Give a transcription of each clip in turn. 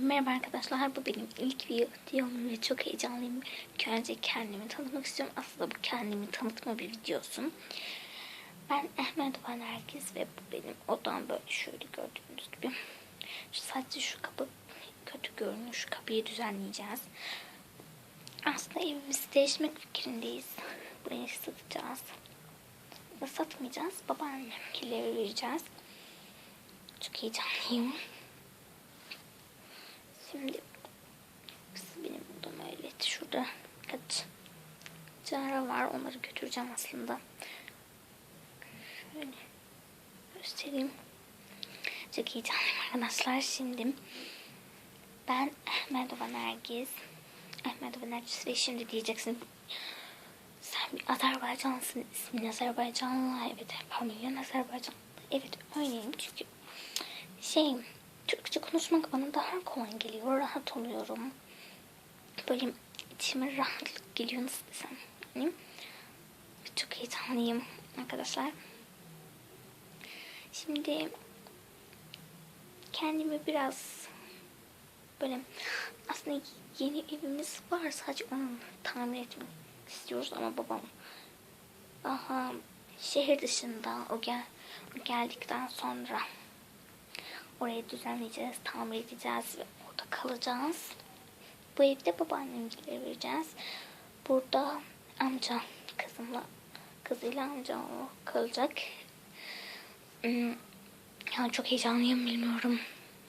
Merhaba arkadaşlar, bu benim ilk videom ve çok heyecanlıyım. İlk önce kendimi tanıtmak istiyorum. Aslında bu kendimi tanıtma bir videosu. Ben Ahmet Van Ergiz ve bu benim odam böyle şöyle gördüğünüz gibi. Sadece şu kapı kötü görünüyor. Şu kapıyı düzenleyeceğiz. Aslında evimizi değiştirmek fikrindeyiz. Burayı satacağız. Ya satmayacağız. Babaannemkilere vereceğiz. Çok heyecanlıyım. Şimdi burası benim odam öyle. Şurada kaç cara var. Onları götüreceğim aslında. Şöyle göstereyim. Çok heyecanlıyım arkadaşlar. Şimdi ben Ahmet Van Ergiz. Ahmet Van Ergiz ve şimdi diyeceksin sen bir Azerbaycanlısın. ismin Azerbaycanlı. Evet familyen Azerbaycanlı. Evet öyleyim çünkü şey Türkçe konuşmak bana daha kolay geliyor. Rahat oluyorum. Böyle içime rahatlık geliyor nasıl desem. Yani çok heyecanlıyım arkadaşlar. Şimdi kendimi biraz böyle aslında yeni evimiz var sadece onu tamir etmek istiyoruz ama babam aha şehir dışında o gel o geldikten sonra Orayı düzenleyeceğiz, tamir edeceğiz ve orada kalacağız. Bu evde babaannemgilere vereceğiz. Burada amca kızımla kızıyla amca kalacak. Hmm, Yani çok heyecanlıyım bilmiyorum.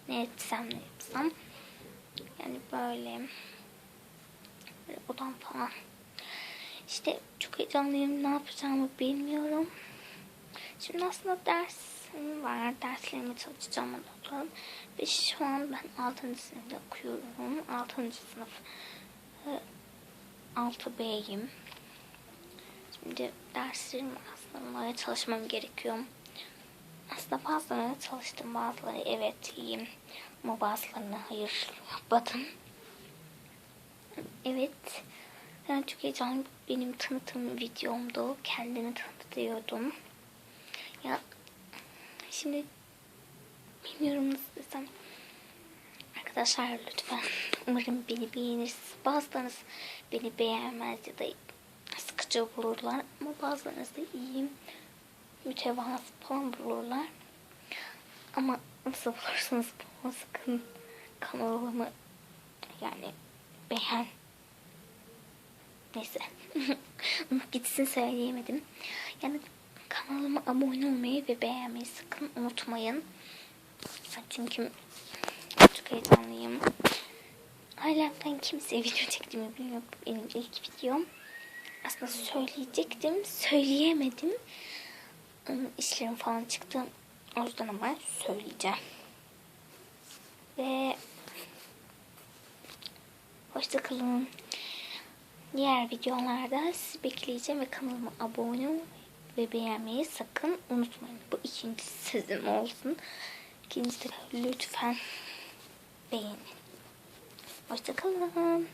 Ne etsem ne yapsam. Yani böyle böyle odam falan. İşte çok heyecanlıyım. Ne yapacağımı bilmiyorum. Şimdi aslında dersim var. Derslerimi çalışacağım ondan Ve şu an ben 6. sınıfta okuyorum. 6. sınıf 6B'yim. Şimdi derslerim aslında çalışmam gerekiyor. Aslında bazılarına çalıştım. Bazıları evet iyiyim. Ama bazılarına hayır yapmadım. Evet. Yani çok heyecanlı benim tanıtım videomdu. Kendimi tanıtıyordum. Ya şimdi bilmiyorum nasıl desem. Arkadaşlar lütfen umarım beni beğenirsiniz. Bazılarınız beni beğenmez ya da sıkıcı bulurlar. Ama bazılarınız da iyiyim. Mütevazı falan bulurlar. Ama nasıl bulursunuz bunu sakın kanalımı yani beğen. Neyse. Gitsin söyleyemedim. Yani Kanalıma abone olmayı ve beğenmeyi sakın unutmayın. Çünkü çok heyecanlıyım. Hala ben kimseye video çektiğimi bilmiyorum. Benim ilk videom. Aslında söyleyecektim. Söyleyemedim. İşlerim falan çıktı. O yüzden ama söyleyeceğim. Ve hoşçakalın. Diğer videolarda sizi bekleyeceğim ve kanalıma abone olmayı ve beğenmeyi sakın unutmayın. Bu ikinci sözüm olsun. İkincisi lütfen beğenin. Hoşçakalın.